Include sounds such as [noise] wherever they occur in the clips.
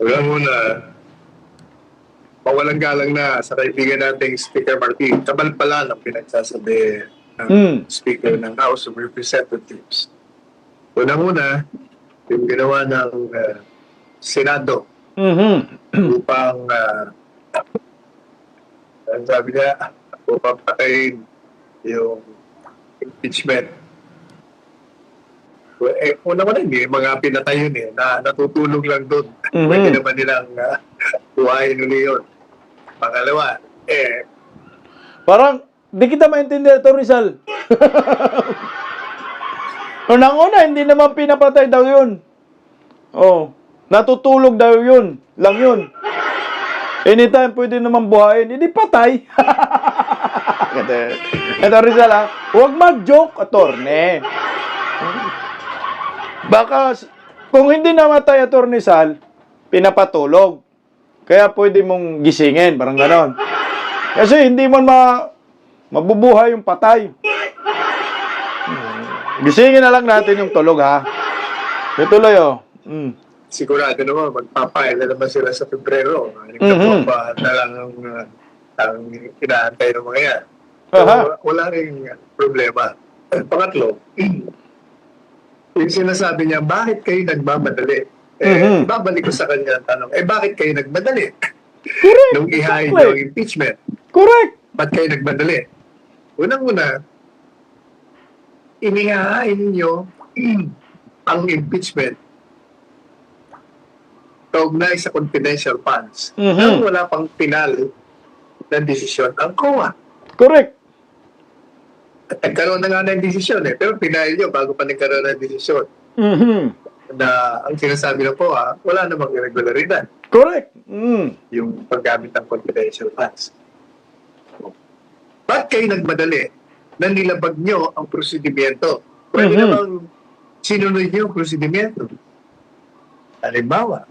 Wala muna, mawalang galang na sa kaibigan nating Speaker Martin. Kabal pala ng pinagsasabi ng Mm. Speaker ng House of Representatives. Una-una, yung ginawa ng uh, Senado Mhm. upang uh, ang sabi niya, upang patayin yung impeachment. Eh, una ko hindi, mga pinatay yun eh, na natutulog lang doon. Mhm. Pwede naman nilang uh, buhayin uli yun. Pangalawa, eh, Parang, di kita maintindihan ito, Rizal. [laughs] Unang-una, hindi naman pinapatay daw yun. Oh, natutulog daw yun. Lang yun. Anytime pwede naman buhayin, hindi patay. [laughs] ito, Rizal ha, huwag mag-joke, attorney. Baka, kung hindi namatay attorney Sal, pinapatulog. Kaya pwede mong gisingin, parang ganon. Kasi hindi mo ma mabubuhay yung patay. Gisingin na lang natin yung tulog ha. Ituloy oh. Mm. sigurado naman, magpapail na naman sila sa Pebrero. Mhm. Mm na lang ang, uh, ang inaantay ng mga yan. So, Aha. wala rin problema. Pangatlo, [clears throat] yung sinasabi niya, bakit kayo nagmamadali? Eh, Mhm. babalik ko sa kanya ang tanong, eh bakit kayo nagmadali? Correct. Nung ihain Exactly. yung impeachment, Correct. ba't kayo nagmadali? Unang-una, inihahain ninyo [clears throat] ang impeachment kaugnay sa confidential funds Mhm. nang wala pang final na desisyon ang COA. Correct. Nagkaroon na nga ng desisyon eh, pero pinail nyo bago pa nagkaroon ng desisyon Mhm. na ang sinasabi ng COA, wala namang irregularidad Correct. Mm. yung paggamit ng confidential funds. Ba't kayo nagmadali na nilabag nyo ang prosedimento? Pwede Mhm. namang sinunod nyo ang prosedimento. Halimbawa,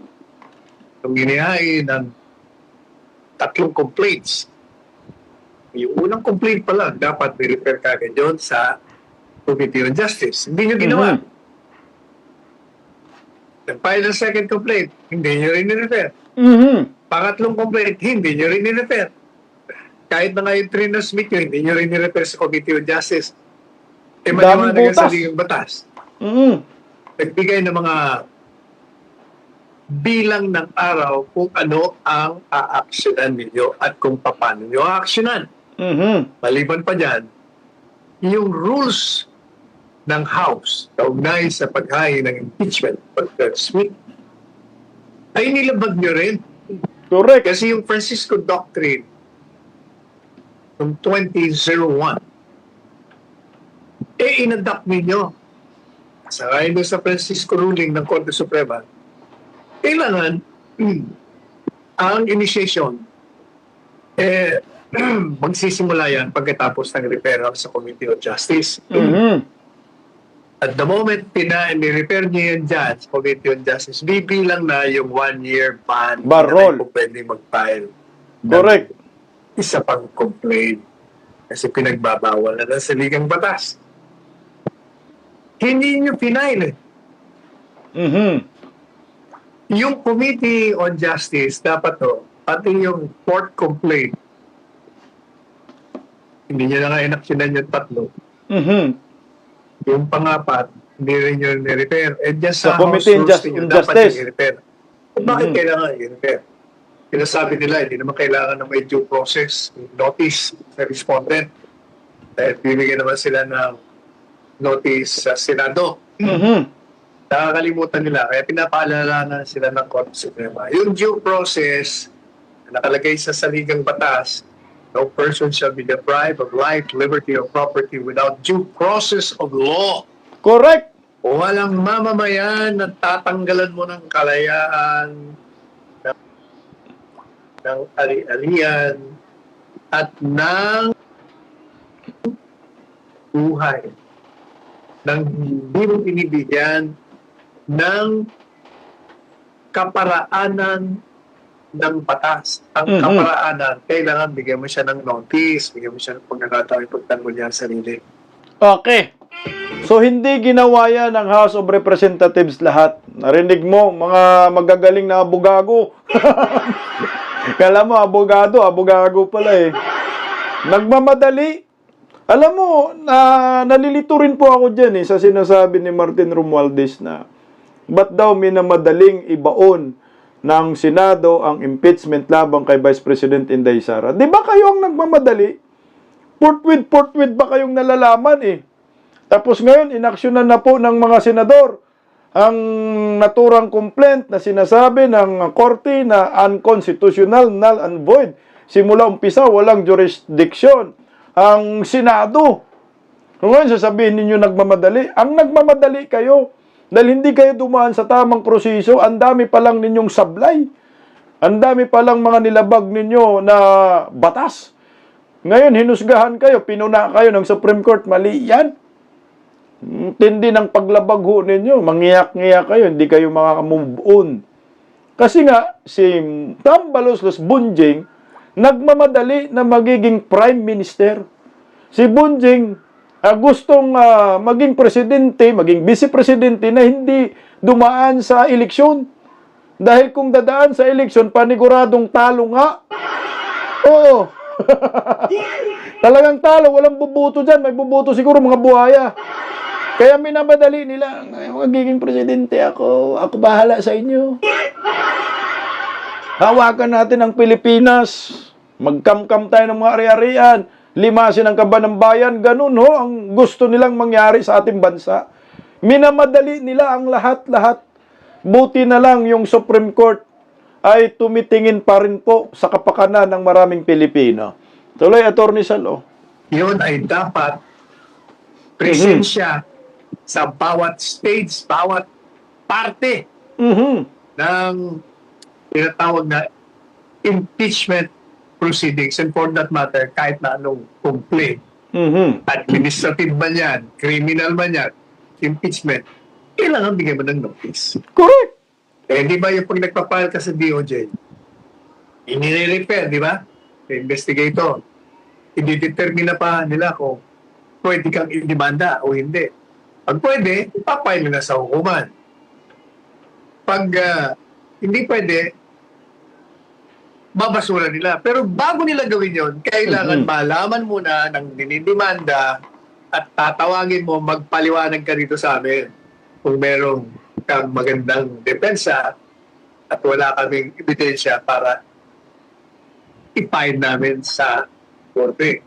kung inihain ng tatlong complaints, yung unang complaint pa lang, dapat i-refer ka agad yun sa Committee on Justice. Hindi nyo ginawa. Mhm. Nag-file ng second complaint, hindi nyo rin i-refer. Mhm. Pangatlong complaint, hindi nyo rin i-refer. Kahit na nga yung trinosmith nyo, hindi nyo rin i-refer sa Committee on Justice. Eh, Daming maliwanag ang saligang batas. Mhm. Nagbigay ng mga bilang ng araw kung ano ang aaksyonan ninyo at kung paano nyo aaksyonan. Mhm. Maliban pa dyan, yung rules ng House kaugnay sa paghain ng impeachment Smith ay nilabag nyo rin. Correct. Kasi yung Francisco Doctrine noong 2001, eh inadapt ninyo. Sa ayon sa Francisco ruling ng Korte Suprema, kailangan [clears throat] ang initiation eh [clears throat] magsisimula yan pagkatapos ng referral sa Committee of Justice. Mhm. At the moment pina niyo yan dyan sa Committee on Justice, bibilang na yung one-year ban Barrol. na pwede mag-file. Correct. Isa pang complaint. Kasi pinagbabawal na ng saligang batas. Hindi nyo pinail. Mhm. Yung Committee on Justice, dapat to, pati yung court complaint, hindi nyo na nga inaksyonan yung tatlo. Mhm. Yung pangapat, hindi rin nyo ni-repair. Eh, dyan Sa sa, House rules Just- on dapat i-repair. Bakit Mhm. kailangan i-repair? Sinasabi nila, hindi naman kailangan na may due process, notice sa respondent. Dahil bibigyan naman sila ng notice sa Senado. Mhm. Nakakalimutan nila, kaya pinapaalala na sila ng Korte Suprema. Yung due process, na nakalagay sa saligang batas, no person shall be deprived of life, liberty, or property without due process of law. Correct. Walang mamamayan na tatanggalan mo ng kalayaan, ng, ng ali-alian, at ng buhay. Nang hindi mo binibigyan ng kaparaanan ng batas. Ang Mhm. kaparaanan, kailangan bigyan mo siya ng notice, bigyan mo siya ng pagkakataon ipagtanggol niya ang sarili. Okay. So, So, hindi ginawa yan ng House of Representatives lahat. Narinig mo, mga magagaling na abogago. [laughs] Kala mo, abogado, abogago pala eh. Nagmamadali. Alam mo, na, nalilito rin po ako dyan eh, sa sinasabi ni Martin Romualdez na ba't daw minamadaling ibaon ng Senado ang impeachment labang kay Vice President Inday Sara? Di ba kayo ang nagmamadali? Portwid, portwid ba kayong nalalaman eh? Tapos ngayon, inaksyonan na po ng mga senador ang naturang complaint na sinasabi ng korte na unconstitutional, null and void. Simula umpisa, walang jurisdiction. Ang Senado. Kung ngayon sasabihin ninyo nagmamadali, ang nagmamadali kayo dahil hindi kayo dumaan sa tamang proseso, ang dami pa lang ninyong sablay. Ang dami pa lang mga nilabag ninyo na batas. Ngayon, hinusgahan kayo, pinuna kayo ng Supreme Court, mali yan. Ang Tindi ng paglabag ho ninyo, mangiyak-ngiyak kayo, hindi kayo makaka-move on. Kasi nga, si Tambaloslos Bunjing, nagmamadali na magiging prime minister. Si Bunjing, ah, gustong ah, maging presidente, maging vice-presidente na hindi dumaan sa eleksyon. Dahil kung dadaan sa eleksyon, paniguradong talo nga. Oo. [laughs] Talagang talo, walang bubuto dyan. May bubuto siguro mga buhaya. Kaya minamadali nila, "Ay, magiging presidente ako, ako bahala sa inyo. Hawakan natin ang Pilipinas. Magkamkam tayo ng mga ari-arian. Limasin ang kaba ng bayan. Ganun ho ang gusto nilang mangyari sa ating bansa. Minamadali nila ang lahat-lahat. Buti na lang yung Supreme Court ay tumitingin pa rin po sa kapakanan ng maraming Pilipino. Tuloy, Attorney Salo. Yun ay dapat presensya sa bawat stage, bawat parte Mhm. ng tinatawag na impeachment proceedings and for that matter, kahit na anong complaint, Mhm. administrative man yan, criminal man yan, impeachment, kailangan bigyan mo ng notice. Correct. Eh, di ba yung pag nagpapile ka sa DOJ, inire-repair, di ba? Sa investigator. I-determine na pa nila kung pwede kang i-demanda o hindi. Pag pwede, ipapile na sa hukuman. Pag ah, hindi pwede, babasura nila. Pero bago nila gawin yon, kailangan Mhm. malaman muna ng dinidemanda at tatawagin mo, magpaliwanag ka dito sa amin kung merong kang magandang depensa at wala kaming ebidensya para i-file namin sa korte.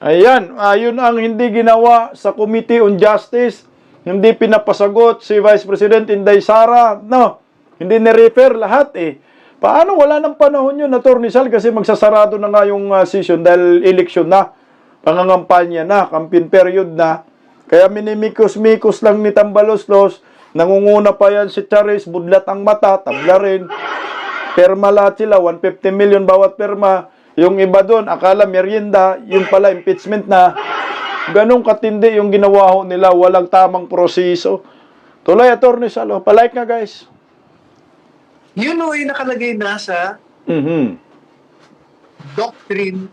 Ayan, ayun ang hindi ginawa sa Committee on Justice. Hindi pinapasagot si Vice President Inday Sara. No, hindi ni-refer lahat eh. Paano wala ng panahon yun, Attorney Sal, kasi magsasarado na nga yung ah, session dahil election na, pangangampanya na, campaign period na. Kaya minimikos-mikos lang ni Tambaloslos, nangunguna pa yan si Charis, budlat ang mata, tabla rin. Perma lahat sila, 150 million bawat perma. Yung iba doon, akala merienda, yung pala impeachment na. Ganong katindi yung ginawa nila, walang tamang proseso. Tuloy, Attorney Salo, palike nga guys. Yun o yung nakalagay na sa Mhm. doctrine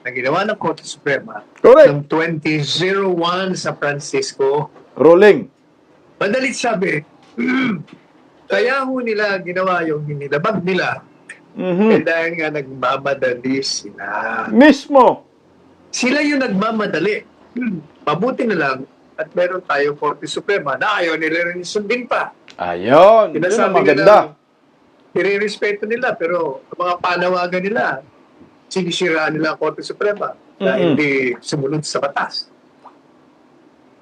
na ginawa ng Korte Suprema Correct. ng 2001 sa Francisco. Rolling. Madalit sabi, kaya ho nila ginawa yung nilabag nila eh Mhm. dahil nga nagmamadali sila. Mismo. Sila yung nagmamadali. Hmm, Mabuti na lang at meron tayong Korte Suprema na ayaw nila rin sundin pa. Ayun. Yun ang maganda. nila, irerespeto nila pero ang mga panawagan nila, sinisiraan nila ang Korte Suprema na Mhm. hindi sumunod sa batas.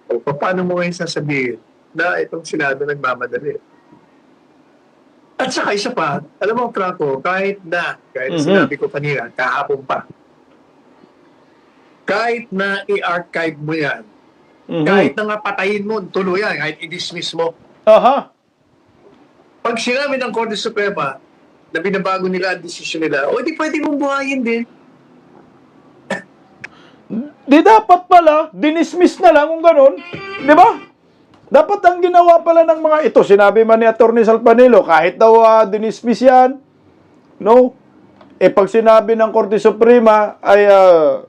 O paano mo ngayon sasabihin na itong Senado nagmamadali? At saka isa pa, alam mo, Franco, kahit na, kahit Mhm. sinabi ko kanina, kahapon pa, kahit na i-archive mo yan, Mhm. kahit na nga patayin mo, tuloy yan, kahit i-dismiss mo, Aha. Pag sinabi ng Korte Suprema na binabago nila ang desisyon nila, o di pwede mong buhayin din. Di dapat pala, dinismiss na lang kung ganun. Di ba? Dapat ang ginawa pala ng mga ito, sinabi man ni Atty. Salpanilo, kahit daw ah, dinismiss yan, no? Eh pag sinabi ng Korte Suprema ay ah,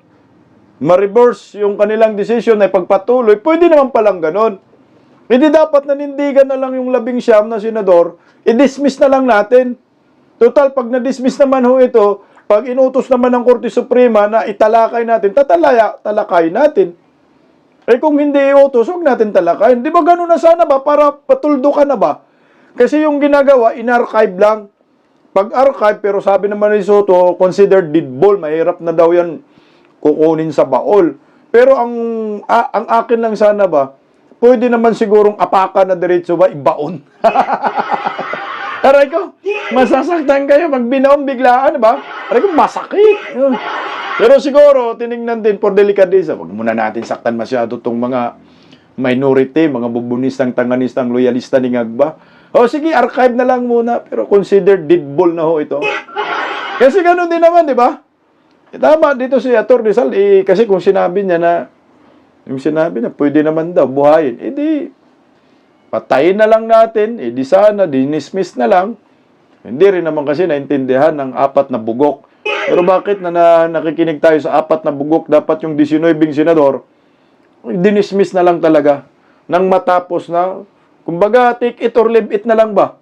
ma-reverse yung kanilang decision ay pagpatuloy, pwede naman palang ganun. Hindi dapat nanindigan na lang yung labing siyam na senador, i-dismiss na lang natin. Total, pag na-dismiss naman ho ito, pag inutos naman ng Korte Suprema na italakay natin, tatalaya, talakay natin. Eh kung hindi iutos, huwag natin talakayin. Di ba ganun na sana ba? Para patuldo ka na ba? Kasi yung ginagawa, in-archive lang. Pag archive, pero sabi naman ni Soto, considered deadball, mahirap na daw yan kukunin sa baol. Pero ang a- ang akin lang sana ba, pwede naman sigurong apakan na diretso ba, ibaon. [laughs] Aray ko, masasaktan kayo pag binaon biglaan, ba? Aray ko, masakit. Pero siguro, tiningnan din for delikadesa. Huwag muna natin saktan masyado tong mga minority, mga bubunistang, tanganistang, loyalista ni Ngagba. O sige, archive na lang muna, pero considered deadball na ho ito. Kasi ganun din naman, di ba? Eh, tama dito si Ator Rizal, eh, kasi kung sinabi niya na, yung sinabi na pwede naman daw buhayin, eh di, patayin na lang natin, eh di sana, dinismiss na lang. Hindi rin naman kasi naintindihan ng apat na bugok. Pero bakit na, na nakikinig tayo sa apat na bugok, dapat yung 19 senador, dinismiss na lang talaga. Nang matapos na, kumbaga, take it or leave it na lang ba?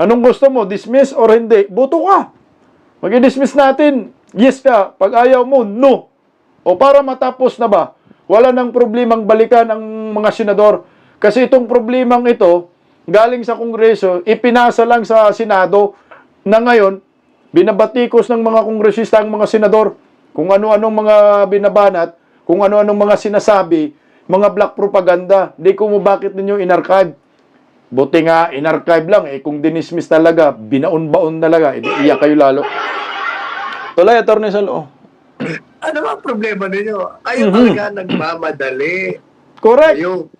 Anong gusto mo, dismiss or hindi? Boto ka. Mag-dismiss natin. Yes ka. Pag ayaw mo, no. O para matapos na ba? Wala nang problemang balikan ang mga senador. Kasi itong problemang ito, galing sa Kongreso, ipinasa lang sa Senado na ngayon, binabatikos ng mga kongresista ang mga senador kung ano-anong mga binabanat, kung ano-anong mga sinasabi, mga black propaganda. Di ko mo bakit ninyo inarchive. Buti nga, inarchive lang. Eh, kung dinismiss talaga, binaon-baon talaga, eh, di iyak kayo lalo. Tuloy, Atty. Salo. Ano ba ang problema ninyo? Kayo Mhm. talaga nagmamadali. Correct. Kayo,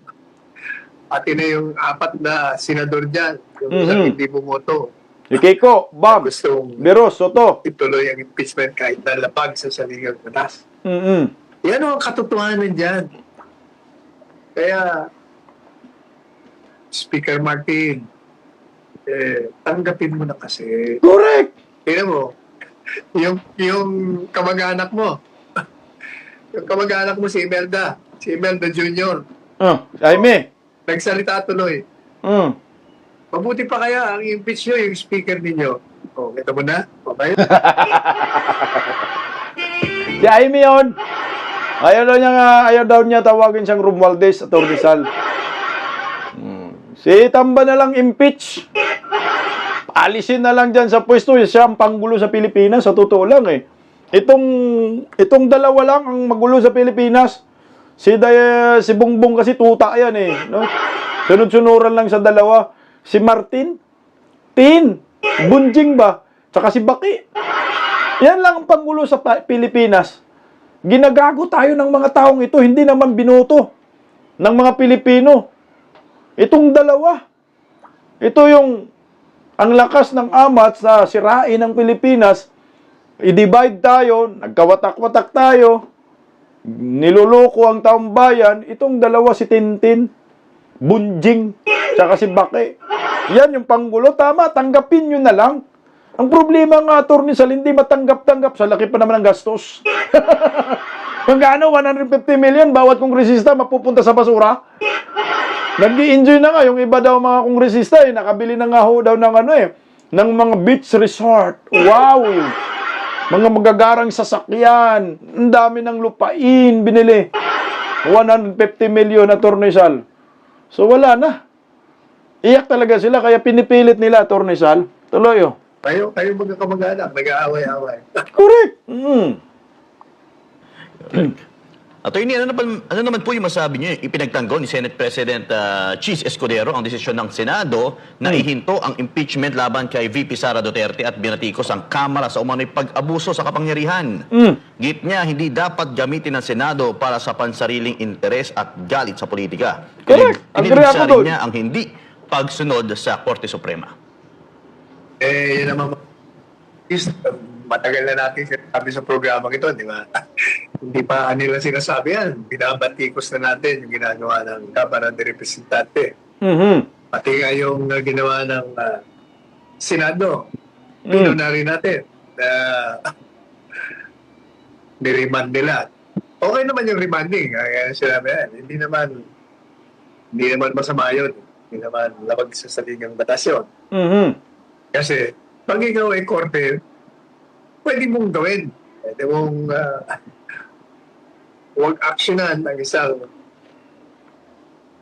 pati na yung apat na senador dyan, yung Mhm. isang hindi bumoto, Ikiko, Bam, gustong Beros, Soto. ituloy ang impeachment kahit nalapag sa saligang batas. Mm-mm. Yan ang katotohanan dyan. Kaya, Speaker Martin, eh, tanggapin mo na kasi. Correct. Tingnan mo, yung, yung kamag-anak mo, [laughs] yung kamag-anak mo si Imelda, si Imelda Jr., Ah, Jaime. Nagsalita tuloy. Mm. Mabuti pa kaya ang impeach nyo, yung speaker ninyo. O, oh, kita mo na? Okay? Si Jaime yun. Ayaw daw niya, nga- ayaw daw niya tawagin siyang Romualdez at Rizal. Mm. Si Tamba na lang impeach. Alisin na lang dyan sa pwesto. Siya ang panggulo sa Pilipinas. Sa totoo lang eh. Itong, itong dalawa lang ang magulo sa Pilipinas. Si, Day, si Bongbong kasi tuta yan eh. No? Sunod-sunuran lang sa dalawa. Si Martin, Tin, Bunjing ba? Tsaka si Baki. Yan lang ang panggulo sa Pilipinas. Ginagago tayo ng mga taong ito, hindi naman binoto ng mga Pilipino. Itong dalawa. Ito yung ang lakas ng amat sa sirain ng Pilipinas. I-divide tayo, nagkawatak-watak tayo, niloloko ang taong bayan. Itong dalawa si Tintin, Bunjing, tsaka si Baki. Yan yung panggulo. Tama, tanggapin nyo na lang. Ang problema nga, Atty. Sal, hindi matanggap-tanggap. Sa laki pa naman ng gastos. [laughs] Magkano? 150 million bawat kongresista mapupunta sa basura? nag enjoy na nga. Yung iba daw mga kongresista eh, nakabili na nga ho daw ng ano eh, ng mga beach resort. Wow! Mga magagarang sasakyan. Ang dami ng lupain binili. 150 million na Sal. So wala na. Iyak talaga sila kaya pinipilit nila Sal. Tuloy oh. Kayo, kayo mga kamag-anak, nag-aaway-aaway. Correct. Mm. Attorney, ano naman, ano naman po yung masabi niyo, ipinagtanggol ni Senate President uh, Cheese Escudero ang desisyon ng Senado na ihinto ang impeachment laban kay VP Sara Duterte at binatikos ang Kamara sa umano'y pag-abuso sa kapangyarihan. Mm. Git niya, hindi dapat gamitin ng Senado para sa pansariling interes at galit sa politika. Correct. Rin doon. niya ang hindi pagsunod sa Korte Suprema. Eh, yun naman, is, matagal na natin sinasabi sa programa ito, di ba? [laughs] Hindi pa nila sinasabi yan. Binabatikos na natin yung ginagawa ng Kamara de Representante. Mhm. Pati nga yung uh, ginawa ng uh, Senado. Mm. Pino na rin natin na [laughs] niremand nila. Okay naman yung remanding. Kaya sinabi yan. Hindi naman Hindi naman masama yun. Hindi naman labag sa saligang batas yun. Mhm. Kasi pag ikaw ay korte, pwede mong gawin. Pwede mong uh, huwag aksyonan ang isang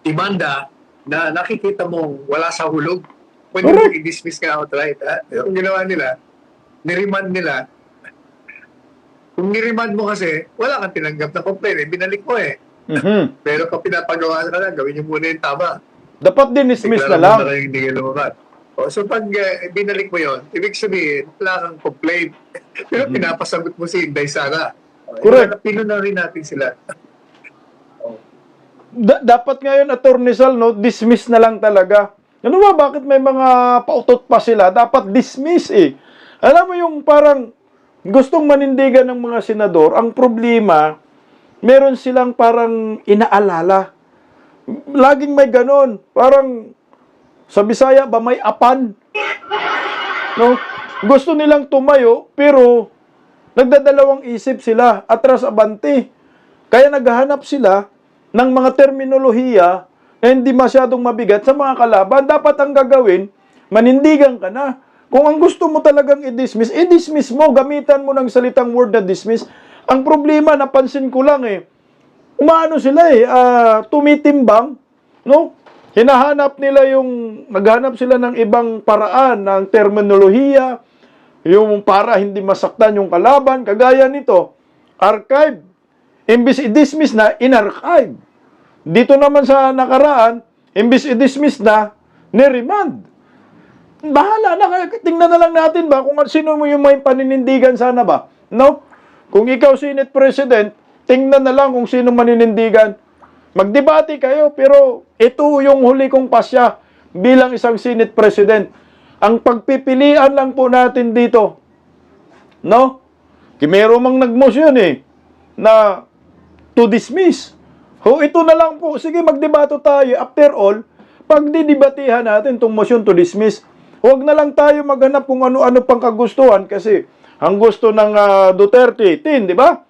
demanda na nakikita mong wala sa hulog. Pwede mong i-dismiss ka outright. Ha? Yung ginawa nila, niremand nila. Kung niremand mo kasi, wala kang tinanggap na complaint. Eh, binalik mo eh. Mhm. Pero kung pinapagawa ka na, gawin niyo muna yung tama. Dapat din-dismiss na Deklarado lang. na yung hindi. O, so pag eh, binalik mo yon, ibig sabihin, wala kang complaint. [laughs] Pero pinapasagot mo si Inday Sara. O, Mm-hmm. Correct. Pinuna rin natin sila. [laughs] Da- dapat ngayon, Attorney Sal, no, dismiss na lang talaga. Ano ba, bakit may mga pautot pa sila? Dapat dismiss eh. Alam mo yung parang gustong manindigan ng mga senador, ang problema, meron silang parang inaalala. Laging may ganon. Parang, sa Bisaya ba may apan? No? Gusto nilang tumayo, pero nagdadalawang isip sila, atras abante. Kaya naghahanap sila ng mga terminolohiya na hindi masyadong mabigat sa mga kalaban. Dapat ang gagawin, manindigan ka na. Kung ang gusto mo talagang i-dismiss, i-dismiss mo, gamitan mo ng salitang word na dismiss. Ang problema, napansin ko lang eh, umaano sila eh, ah, tumitimbang, no? Hinahanap nila yung, naghanap sila ng ibang paraan ng terminolohiya, yung para hindi masaktan yung kalaban, kagaya nito, archive. Imbis i-dismiss na, in-archive. Dito naman sa nakaraan, imbis i-dismiss na, ni-remand. Bahala na, tingnan na lang natin ba kung sino mo yung may paninindigan sana ba. No? Kung ikaw Senate President, tingnan na lang kung sino maninindigan. Magdebate kayo, pero ito yung huli kong pasya bilang isang Senate President. Ang pagpipilian lang po natin dito, no? Kimero mang nagmosyon eh, na to dismiss. Ho, ito na lang po. Sige, magdebato tayo. After all, pagdidibatihan natin itong motion to dismiss, huwag na lang tayo maghanap kung ano-ano pang kagustuhan kasi ang gusto ng ah, Duterte, tin, di ba?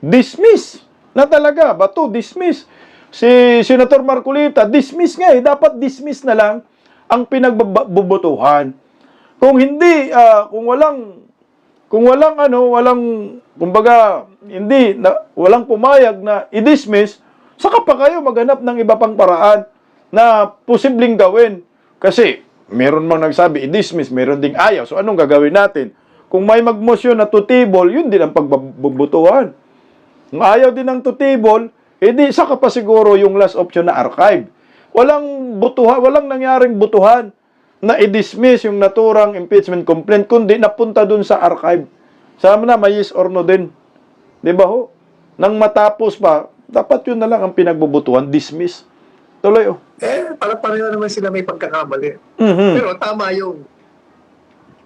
Dismiss na talaga. Bato, dismiss. Si Senator Marcolita, dismiss nga eh. Dapat dismiss na lang ang pinagbubutuhan. Kung hindi, ah, kung walang kung walang ano, walang kumbaga hindi na walang pumayag na i-dismiss, saka pa kayo maghanap ng iba pang paraan na posibleng gawin. Kasi meron mang nagsabi i-dismiss, meron ding ayaw. So anong gagawin natin? Kung may magmosyon na table, yun din ang pagbubutuhan. Kung ayaw din ng to table, edi saka pa siguro yung last option na archive. Walang butuhan, walang nangyaring butuhan na i-dismiss yung naturang impeachment complaint kundi napunta dun sa archive. Sama na may yes or no din. 'Di ba ho? Nang matapos pa, dapat yun na lang ang pinagbubutuhan, dismiss. Tuloy oh. Eh, para pareho naman sila may pagkakamali. Mhm. Pero tama yung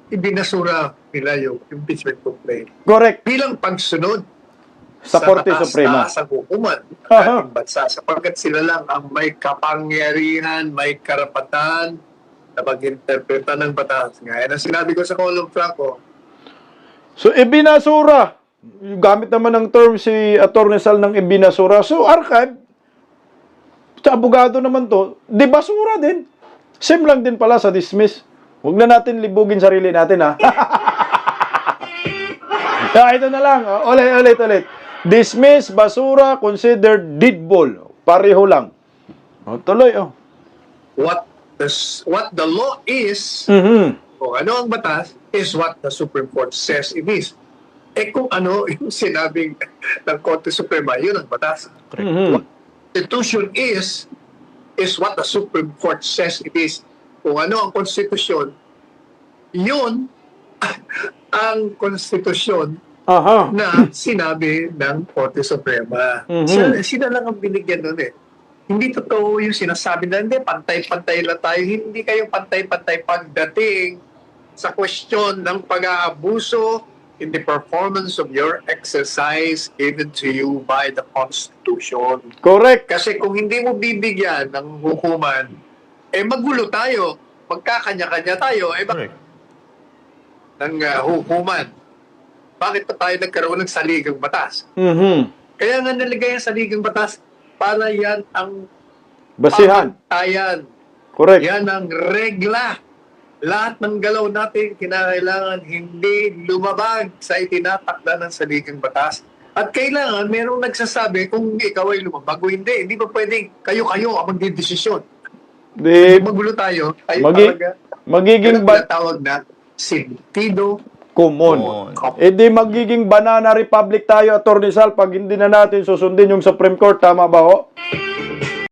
ibinasura nila yung impeachment complaint. Correct. Bilang pagsunod Sa Korte Suprema. Sa hukuman ng Aha. ating bansa. Sapagkat sila lang ang may kapangyarihan, may karapatan na mag-interpreta ng batas. Gaya na sinabi ko sa Column Franco, So, ibinasura. Gamit naman ng term si Atty. Sal ng ibinasura. So, archive, sa abogado naman to, di basura din. Same lang din pala sa dismiss. Huwag na natin libugin sarili natin, ha? [laughs] Ah, ito na lang. Oh, ulit, ulit, ulit. Dismiss, basura, considered deadball. Pareho lang. Oh, tuloy, oh. what the, what the law is, Mhm. kung ano ang batas, is what the Supreme Court says it is. Eh kung ano [laughs] yung sinabing ng Korte Suprema, yun ang batas. Mhm. Constitution is, is what the Supreme Court says it is. Kung ano ang konstitusyon, yun [laughs] ang konstitusyon Aha. na sinabi ng Korte Suprema. Mhm. Sila, sila lang ang binigyan nun eh. Hindi totoo yung sinasabi na, hindi, pantay-pantay lang tayo. Hindi kayo pantay-pantay pagdating sa question ng pag-aabuso in the performance of your exercise given to you by the Constitution. Correct. Kasi kung hindi mo bibigyan ng hukuman, eh magulo tayo. Magkakanya-kanya tayo. Eh, bak- Correct. ng uh, hukuman. Bakit pa tayo nagkaroon ng saligang batas? Mhm. Kaya nga nalagay ang saligang batas para yan ang Basihan. Pamantayan. Correct. Yan ang regla. Lahat ng galaw natin, kinakailangan hindi lumabag sa itinatakda ng saligang batas. At kailangan, merong nagsasabi kung ikaw ay lumabag o hindi. Hindi ba pwedeng kayo-kayo ang magdidesisyon? Di, Magulo tayo. Tayo Magi- talaga. magiging ba- tawag na sentido common. Common. Eh di magiging banana republic tayo, Attorney Sal, pag hindi na natin susundin yung Supreme Court. Tama ba ho?